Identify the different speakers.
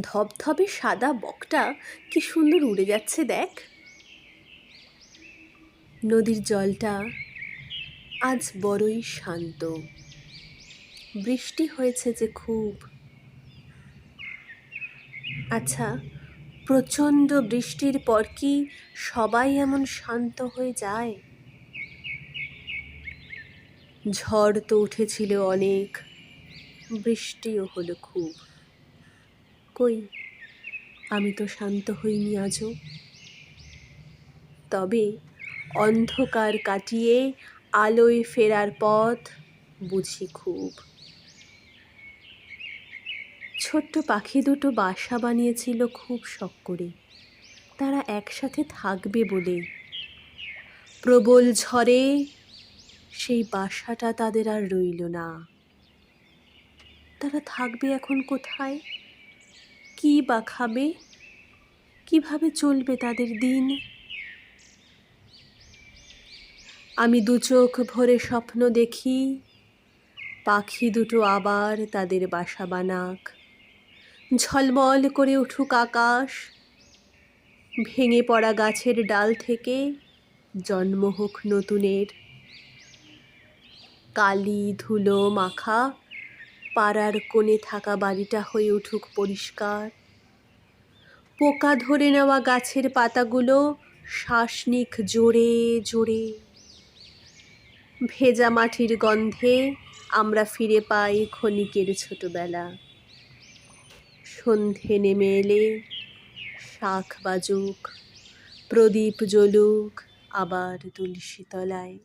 Speaker 1: ধবধবে সাদা বকটা কি সুন্দর উড়ে যাচ্ছে দেখ। নদীর জলটা আজ বড়ই শান্ত। বৃষ্টি হয়েছে যে খুব। আচ্ছা প্রচণ্ড বৃষ্টির পর কি সবাই এমন শান্ত হয়ে যায়? ঝড় তো উঠেছিল অনেক, বৃষ্টিও হলো খুব। কই আমি তো শান্ত হইনি আজও। তবে অন্ধকার কাটিয়ে আলোয় ফেরার পথ বুঝি খুব। ছোট্ট পাখি দুটো বাসা বানিয়েছিল খুব শখ করে। তারা একসাথে থাকবে বলে। প্রবল ঝড়ে সেই বাসাটা তাদের আর রইল না। তারা থাকবে এখন কোথায়? কী বা খাবে? কীভাবে চলবে তাদের দিন? আমি দু চোখ ভরে স্বপ্ন দেখি, পাখি দুটো আবার তাদের বাসা বানাক। ঝলমল করে উঠুক আকাশ, ভেঙে পড়া গাছের ডাল থেকে জন্ম হোক নতুনের। কালি ধুলো মাখা পাড়ার কোণে থাকা বাড়িটা হয়ে উঠুক পরিষ্কার। পোকা ধরে নেওয়া গাছের পাতাগুলো শ্বাস নিক জোরে জোরে। ভেজা মাটির গন্ধে আমরা ফিরে পাই ক্ষণিকের ছোটবেলা। সন্ধে নেমে এলে শাখ বাজুক, প্রদীপ জ্বলুক আবার তুলসী তলায়।